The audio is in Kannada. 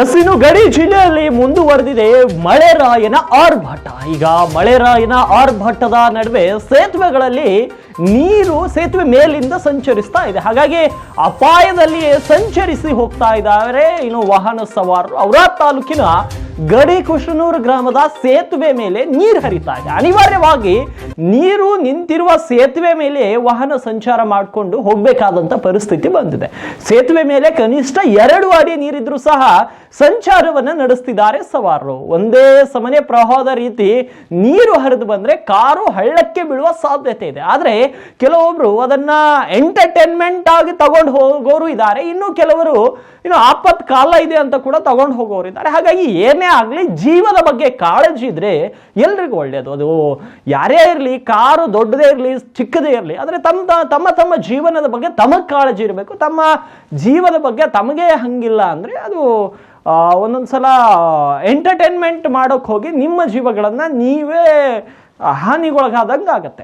ಎಸ್ ಗಡಿ ಜಿಲ್ಲೆಯಲ್ಲಿ ಮುಂದುವರೆದಿದೆ. ಮಳೆರಾಯನ ಆರ್ಭಟ. ಈಗ ಮಳೆರಾಯನ ಆರ್ಭಟದ ನಡುವೆ ಸೇತುವೆಗಳಲ್ಲಿ ನೀರು ಸೇತುವೆ ಮೇಲಿಂದ ಸಂಚರಿಸ್ತಾ ಇದೆ. ಹಾಗಾಗಿ ಅಪಾಯದಲ್ಲಿ ಸಂಚರಿಸಿ ಹೋಗ್ತಾ ಇದ್ದಾರೆ. ಇನ್ನು ವಾಹನ ಸವಾರರು. ಅವರ ತಾಲೂಕಿನ ಗಡಿ ಕುಶನೂರು ಗ್ರಾಮದ ಸೇತುವೆ ಮೇಲೆ ನೀರು ಹರಿತಾ ಇದೆ. ಅನಿವಾರ್ಯವಾಗಿ ನೀರು ನಿಂತಿರುವ ಸೇತುವೆ ಮೇಲೆ ವಾಹನ ಸಂಚಾರ ಮಾಡಿಕೊಂಡು ಹೋಗಬೇಕಾದಂತ ಪರಿಸ್ಥಿತಿ ಬಂದಿದೆ. ಸೇತುವೆ ಮೇಲೆ ಕನಿಷ್ಠ ಎರಡು ಅಡಿ ನೀರಿದ್ರೂ ಸಹ ಸಂಚಾರವನ್ನ ನಡೆಸ್ತಿದ್ದಾರೆ ಸವಾರರು. ಒಂದೇ ಸಮನೆ ಪ್ರವಾಹದ ರೀತಿ ನೀರು ಹರಿದು ಬಂದ್ರೆ ಕಾರು ಹಳ್ಳಕ್ಕೆ ಬೀಳುವ ಸಾಧ್ಯತೆ ಇದೆ. ಆದರೆ ಕೆಲವೊಬ್ರು ಅದನ್ನ ಎಂಟರ್ಟೈನ್ಮೆಂಟ್ ಆಗಿ ತಗೊಂಡು ಹೋಗೋರು ಇದ್ದಾರೆ. ಇನ್ನು ಕೆಲವರು ಇನ್ನು ಆಪತ್ ಕಾಲ ಇದೆ ಅಂತ ಕೂಡ ತಗೊಂಡು ಹೋಗೋರು ಇದ್ದಾರೆ. ಹಾಗಾಗಿ ಏನೇ ಆಗಲಿ ಜೀವದ ಬಗ್ಗೆ ಕಾಳಜಿ ಇದ್ರೆ ಎಲ್ರಿಗೂ ಒಳ್ಳೆಯದು ಅದು ಯಾರೇ ಇರಲಿ, ಕಾರು ದೊಡ್ಡದೇ ಇರಲಿ, ಚಿಕ್ಕದೇ ಇರಲಿ, ಆದರೆ ತಮ್ಮ ತಮ್ಮ ತಮ್ಮ ಜೀವನದ ಬಗ್ಗೆ ತಮಗೆ ಕಾಳಜಿ ಇರಬೇಕು. ತಮ್ಮ ಜೀವದ ಬಗ್ಗೆ ತಮಗೆ ಹಂಗಿಲ್ಲ ಅಂದರೆ ಅದು ಒಂದೊಂದು ಸಲ ಎಂಟರ್ಟೈನ್ಮೆಂಟ್ ಮಾಡೋಕ್ಕೆ ಹೋಗಿ ನಿಮ್ಮ ಜೀವಗಳನ್ನು ನೀವೇ ಹಾನಿಗೊಳಗಾದಂಗೆ ಆಗತ್ತೆ